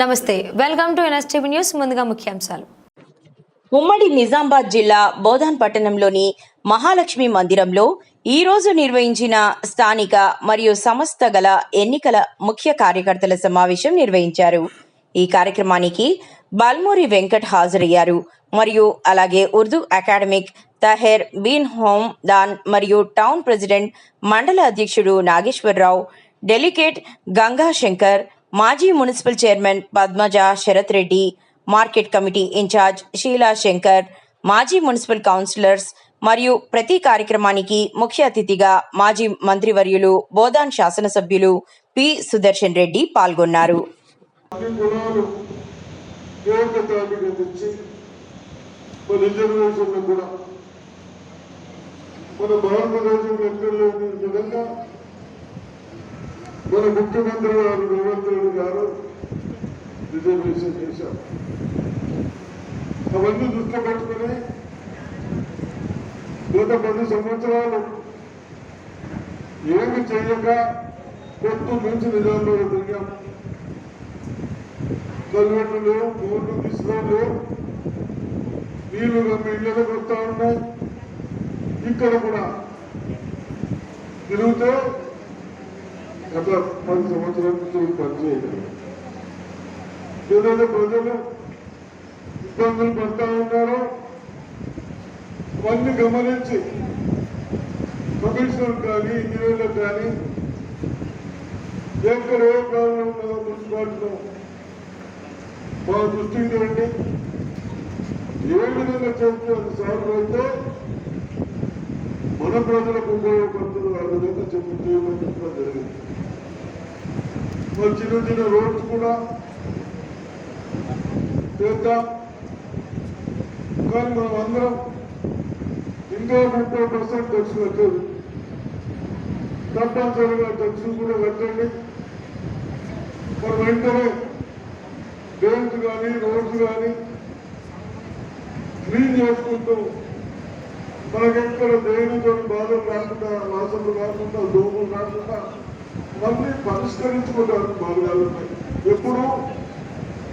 నమస్తే welcome to NSTV news ముందుగా ముఖ్యాంశాలు. ఉమ్మడి నిజామాబాద్ జిల్లా బోధాన్ పట్టణంలోని మహాలక్ష్మి మందిరంలో ఈ రోజు నిర్వహించిన స్థానిక మరియు సంస్థ గల ఎన్నికల ముఖ్య కార్యకర్తల సమావేశం నిర్వహించారు. ఈ కార్యక్రమానికి బాల్మూరి వెంకట్ హాజరయ్యారు. మరియు అలాగే ఉర్దూ అకాడమిక్ తహెర్ బీన్ హోమ్ దాన్ మరియు టౌన్ ప్రెసిడెంట్ మండల అధ్యక్షుడు నాగేశ్వరరావు డెలికేట్ గంగా శంకర్ మాజీ municipal chairman Padmaja Sharath Reddy market committee in charge Sheela Shankar మాజీ మున్సిపల్ కౌన్సిలర్స్ మరియు ప్రతి కార్యక్రమానికి ముఖ్య అతిథిగా మాజీ మంత్రివర్యులు బోధాన్ శాసనసభ్యులు పి. సుదర్శన్ రెడ్డి పాల్గొన్నారు. మన కూడా మన భారతదేశం ఎక్కడ లేని విధంగా మన ముఖ్యమంత్రి గారు రేవంత్ రెడ్డి గారు రిజర్వేషన్ చేశారు. అవన్నీ దృష్టిలో పెట్టుకుని గత పది సంవత్సరాలు ఏమి చేయక పొత్తు నుంచి నిజాంలో తిరిగాం. కల్వెట్లు లేవు బోర్డు తీసుకురా లేవు నీళ్ళు గమ్మ ఇళ్ళకి వస్తూ ఉన్నాయి. ఇక్కడ కూడా తిరుగుతూ గత పది సంవత్సరాల నుంచి పనిచేయలేదు ఏదైతే ప్రజలు ఇబ్బందులు పడతా ఉన్నారో అవన్నీ గమనించి కమిషనర్ కానీ ఇంజనీర్లకు కానీ ఎక్కడ ఏ కారణం ఉన్నదో మున్సిపాలిటీలో మా దృష్టికి రండి ఏ విధంగా చేస్తే అది సాల్వ్ అయితే మన ప్రజలకు ఉపయోగపడుతుంది. ఆ విధంగా చెప్పి చేయమని చెప్పడం జరిగింది చిన్న చిన్న రోడ్స్ కూడా చేద్దాం కానీ మనం అందరం ఇంకా ముప్పై పర్సెంట్ టెక్స్ కట్టారు తప్పనిసరిగా టెక్స్ కూడా కట్టండి మరి వెంటనే డ్రైన్స్ కానీ రోడ్స్ కానీ క్లీన్ చేసుకుంటూ మనకెక్కడ దేనితో బాధలు రాకుండా వాసనలు రాకుండా దోమలు రాకుండా మళ్ళీ పరిష్కరించుకుంటారు మార్గాలు ఎప్పుడు ఎప్పుడూ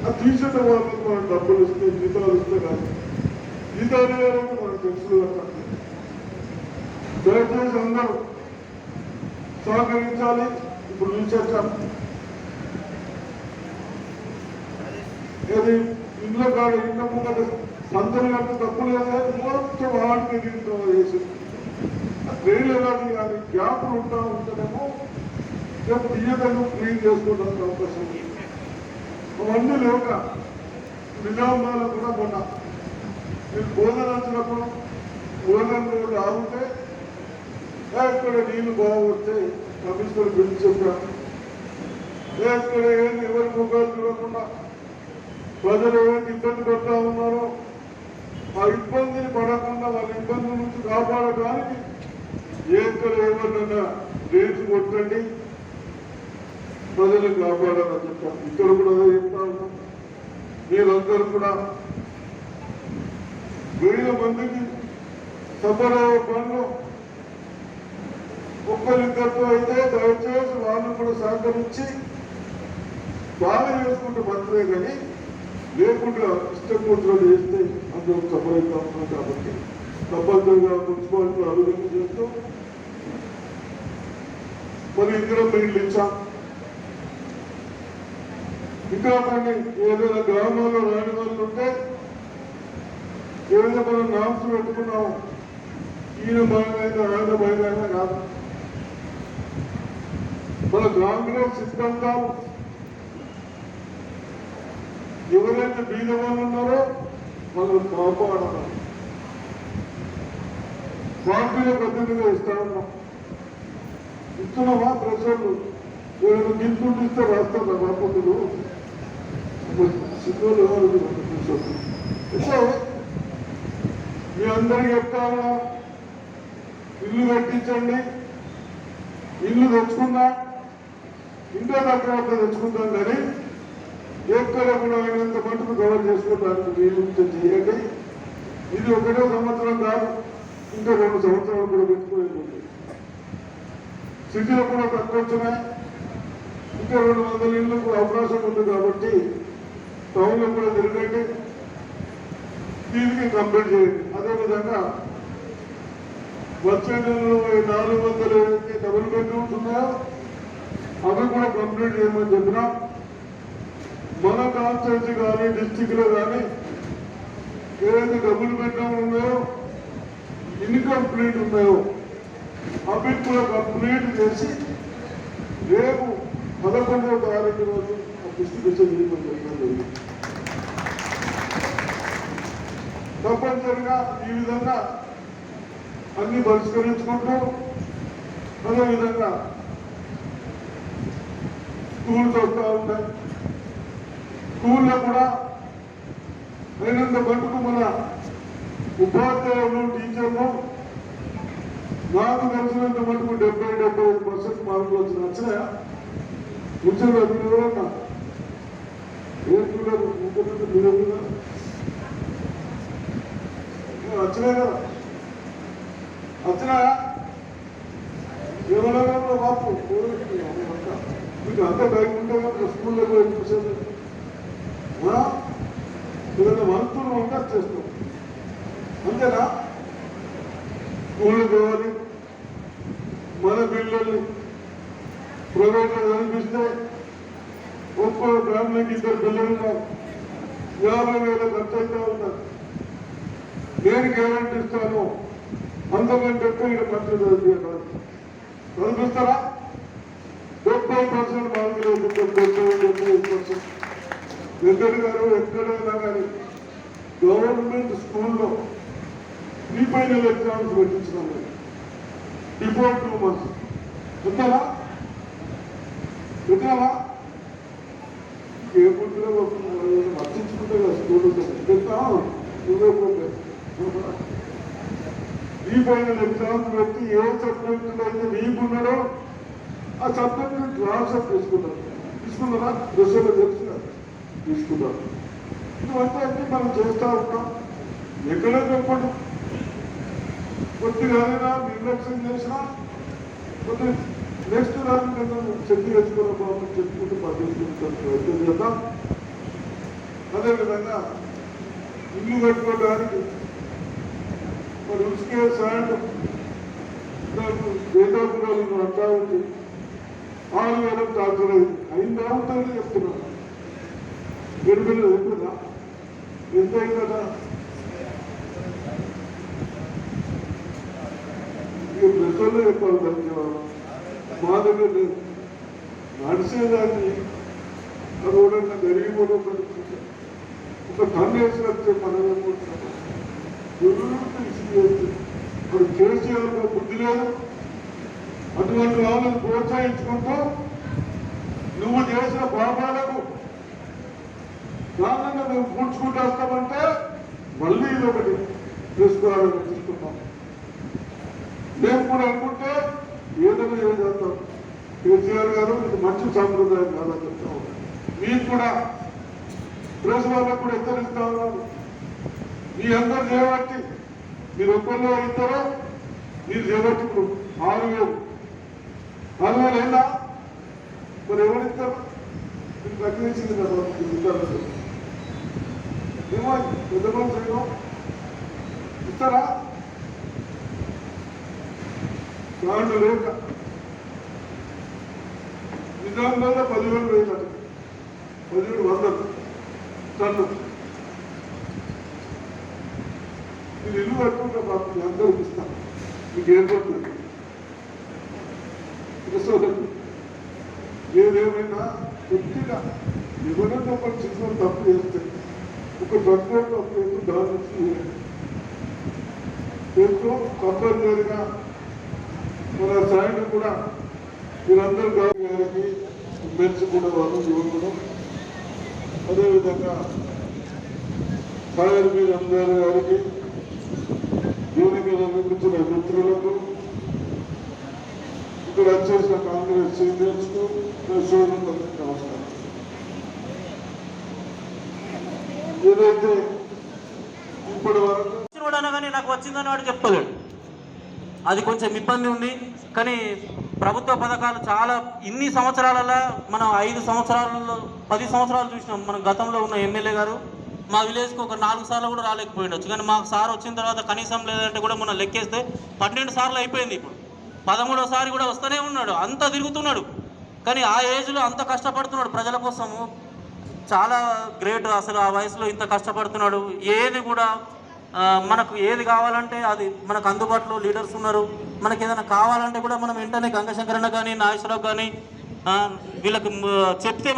ఆ తీసేట వాళ్ళకి మనం డబ్బులు ఇస్తే జీతాలు ఇస్తే కాదు. జీతాలు ఇవ్వాలంటే మనం తెలుసు దయచేసి అందరూ సహకరించాలి ఇప్పుడు చూసేసాం ఏది? ఇంట్లో కాదు ఇంట్లో ముందు సంతలు కట్ట తప్పు లేదా మొత్తం వాడికి దీంతో వేసింది ట్రైన్లు కానీ కానీ గ్యాప్లు ఉంటా ఉంటేనేమో రేపు తీయదను క్లీన్ చేసుకోవడానికి అవకాశం ఉంది. అవన్నీ లేక నిజామాబాద్లో కూడా మొన్న మీరు భోజనం వచ్చినప్పుడు భోజనం రోడ్డు ఆగితే "ఏ, ఇక్కడ నీళ్ళు బాగొస్తే కమిషనర్ బిల్లు చెప్పాను "ఏ, ఇక్కడ ఏం ఎవరి ముఖాలు చూడకుండా ప్రజలు ఏమైతే ఇబ్బంది పడతా ఉన్నారో ఆ ఇబ్బందిని పడకుండా వాళ్ళ ఇబ్బంది నుంచి కాపాడటానికి ఎక్కడ ఏమన్నా రేటు కొట్టండి. ప్రజలు కాపాడాలని చెప్తాం ఇక్కడ కూడా అదే చెప్తా ఉన్నాం. మీరందరూ కూడా వేల మందికి సభలో పనులు ఒక్కరిద్దరితో అయితే దయచేసి వాళ్ళు కూడా సహకరించి బాగా చేసుకుంటూ మంచిదే కానీ లేకుండా ఇష్టపూర్తులు చేస్తే అందరూ సఫలవుతా ఉన్నాం కాబట్టి తప్పనిసరిగా మున్సిపాలిటీ అభివృద్ధి చేస్తూ మరి ఇందులో పెళ్ళి ఇచ్చాం. ఇంకా మనకి ఏదైనా గ్రామాల్లో రాని వాళ్ళు ఉంటే ఏదైనా మనం నామ్స్ పెట్టుకున్నాము ఈయన భయమైనా ఆయన భయమైనా కాదు. మన కాంగ్రెస్ కావు ఎవరైతే బీదవాళ్ళు ఉన్నారో వాళ్ళని కాపాడాలి జాతీయ పద్ధతిగా ఇస్తా ఉన్నాం. ఇస్తున్నామా ప్రజలు నేను గిఫ్ట్ ఇస్తే రాస్తారా బాపతులు సిద్ధులు సో మీ అందరికి చెప్తాను ఇల్లు కట్టించండి ఇల్లు తెచ్చుకున్నా ఇంట్లో దగ్గర తెచ్చుకుంటాం కానీ ఎక్కడ కూడా అయినంత మటుకు కవర్ చేసుకోవడానికి వీలుంటే చేయండి. ఇది ఒకటో సంవత్సరం కాదు ఇంకా రెండు సంవత్సరాలు కూడా పెట్టుకోలేదు సిటీలో కూడా తక్కువ వచ్చినాయి. ఇంకా రెండు వందల ఇళ్ళకు అవకాశం ఉంది కాబట్టి టౌన్లో కూడా తిరగండి. దీనికి కంప్లీట్ చేయండి. అదేవిధంగా వచ్చే నెలలో నాలుగు వందల ఏదైతే డబుల్ బెడ్రూమ్స్ ఉన్నాయో? అవి కూడా కంప్లీట్ చేయమని చెప్పినా మన కాన్స్టిట్యూన్సీ కానీ డిస్టిక్లో కానీ ఏదైతే డబ్బులు పెట్టడం ఉన్నాయో ఇన్కంప్లీట్ ఉన్నాయో అవి కూడా కంప్లీట్ చేసి రేపు పదకొండవ తారీఖు రోజు ఆ డిస్ట్రిబ్యూషన్ జరిగింది. తప్పనిసరిగా ఈ విధంగా అన్ని పరిష్కరించుకుంటూ అదేవిధంగా స్కూల్స్ వస్తూ ఉంటాయి. స్కూల్లో కూడా అయినంత మటుకు మన ఉపాధ్యాయులు టీచర్లు నాకు తెలిసినంత మటుకు డెబ్బై డెబ్బై ఐదు పర్సెంట్ మార్కులు వచ్చిన వచ్చినాయా కూర్చొని అది ఎవరన్నా ఏం చూడరు ఇంకొకటి మీరు వచ్చినాయి కదా? వచ్చినాయా ఎవరైనా బాపు మీకు అంత టైం ఉంటే కదా స్కూల్లో పోయి చూసేది ఏదైనా వంతులు ఉంటే చేస్తాం. అంతేనా? స్కూళ్ళు పోవాలి మన పిల్లల్ని ప్రైవేట్లో చదివిస్తే ఒక్కో ఫ్యామిలీకి ఇద్దరు పిల్లలు ఉన్నారు యాభై వేల ఖర్చు అవుతా ఉన్నారు నేను గ్యారంటీ ఇస్తాను? అంతకంటే ఎక్కువ ఇక్కడ ఖర్చు చదివించాలి చదివిస్తారా డెబ్బై పర్సెంట్ మార్కులు డెబ్బై పర్సెంట్. వెంకట గారు ఎక్కడైనా కానీ గవర్నమెంట్ స్కూల్లో ప్రీ ఫైనల్ ఎగ్జామ్స్ పెట్టించడం మేము బిఫోర్ టూ మంత్స్ ఉంటారా ఉంటారా ఏ పుట్టిన మర్చించుకుంటే కదా స్కూల్ పెడతా ఈ ఫైనల్ ఎగ్జామ్స్ పెట్టి ఏ సబ్జెక్టులో అయితే నీకున్నాడో ఆ సబ్జెక్ట్ ట్రాన్స్ఫర్ తీసుకున్నారు తీసుకున్నారా? దశలో తెలుసు. కదా? తీసుకున్నారు ఇవన్నీ అన్ని మనం చేస్తూ ఉంటాం. ఎక్కడ చెప్పండి? కొద్దిగా నిర్లక్ష్యం చేసినా? కొద్ది నెక్స్ట్ రాని కదా చెక్ చేసుకున్న బాబు చెప్పుకుంటూ పద్ధతి ప్రయత్నం చేద్దాం. అదేవిధంగా ఇల్లు కట్టుకోవడానికి మరి ఉసుకే సాయంత్రం వేదాపురాలు అంటా ఉంది ఆరు వేలకు టార్చర్ అయిన అయిందా చెప్తున్నాను. ఏడు వేలు ఎక్కుదా ఎంత కదా ఈ ప్రజల్లో చెప్పాలి దానికి మా దగ్గర లేదు. నడిచేదాన్ని రోడ్డు జరిగిపోవడం పడుతుంది ఒక టన్ వేసి వస్తే మనం ఏమవుతున్నాం ఇప్పుడు కేసీఆర్ బుద్ధి లేదు. అటువంటి వాళ్ళని ప్రోత్సహించుకుంటూ నువ్వు చేసిన పాపాలకు దానిని మేము పూడ్చుకుంటూ వస్తామంటే మళ్ళీ ఇది ఒకటి తెలుసుకోవాలని తీసుకున్నాం మేము కూడా అనుకుంటే ఏదైనా చేస్తాం. కేసీఆర్ గారు ఇది మంచి సాంప్రదాయం కాదని చెప్తా. మీకు కూడా ప్రెస్ వాళ్ళకు కూడా హెచ్చరిస్తా ఉన్నారు మీ అందరు చేయబట్టి మీరు ఒక్కరిలో ఇస్తారో మీరు చేయబట్టి ఇప్పుడు ఆరు వేలు. ఆరు వేలు అయినా మరి ఎవరిస్తారు ఇస్తారు మీకు కదా మీకు ఇస్తారు ఏమో పెద్ద మనిషి ఇస్తారా? దాంట్లో లేక. నిజాంలో పదివేలు వేయాలి పదిహేడు వందలు. టన్ను మీరు ఇల్లు కట్టుకుంటే మాకు మీ అందరికి ఇస్తాను మీకు ఏర్పడుతుంది కృష్ణుడు ఏదేమైనా కొద్దిగా ఎవరైనా ఒక చిన్న తప్పు చేస్తే ఒక తక్కువ తప్పు ఎందుకు దాని నుంచి ఎంతో కంపల్సరిగా మన సాయం కూడా వీరందరూ గారి గారికి మెన్స్ కూడా వాళ్ళు యువకుడు అదేవిధంగా సాగర్ మీద అందరి గారికి దీని మీద నిర్మించిన మిత్రులకు ఇక్కడ వచ్చేసిన కాంగ్రెస్ సీనియర్స్కు సోదరులకు నమస్కారం ఏదైతే ఇప్పటి వరకు అనగానే నాకు వచ్చిందని వాడు చెప్పలేడు. అది కొంచెం ఇబ్బంది ఉంది. కానీ ప్రభుత్వ పథకాలు చాలా ఇన్ని సంవత్సరాలలో మనం ఐదు సంవత్సరాలలో పది సంవత్సరాలు చూసినాం. మనం గతంలో ఉన్న ఎమ్మెల్యే గారు మా విలేజ్కి ఒక నాలుగు సార్లు కూడా రాలేకపోయిండొచ్చు. కానీ మాకు సార్ వచ్చిన తర్వాత కనీసం లేదంటే కూడా మనం లెక్కేస్తే పన్నెండు సార్లు అయిపోయింది ఇప్పుడు. పదమూడోసారి కూడా వస్తూనే ఉన్నాడు. అంత తిరుగుతున్నాడు. కానీ ఆ ఏజ్లో అంత కష్టపడుతున్నాడు ప్రజల కోసము. చాలా గ్రేట్ అసలు ఆ వయసులో ఇంత కష్టపడుతున్నాడు. ఏది కూడా మనకు ఏది కావాలంటే అది మనకు అందుబాటులో లీడర్స్ ఉన్నారు. మనకి ఏదైనా కావాలంటే కూడా మనం వెంటనే గంగశంకరన్న కానీ నాగేశ్వరరావు కానీ వీళ్ళకి చెప్తే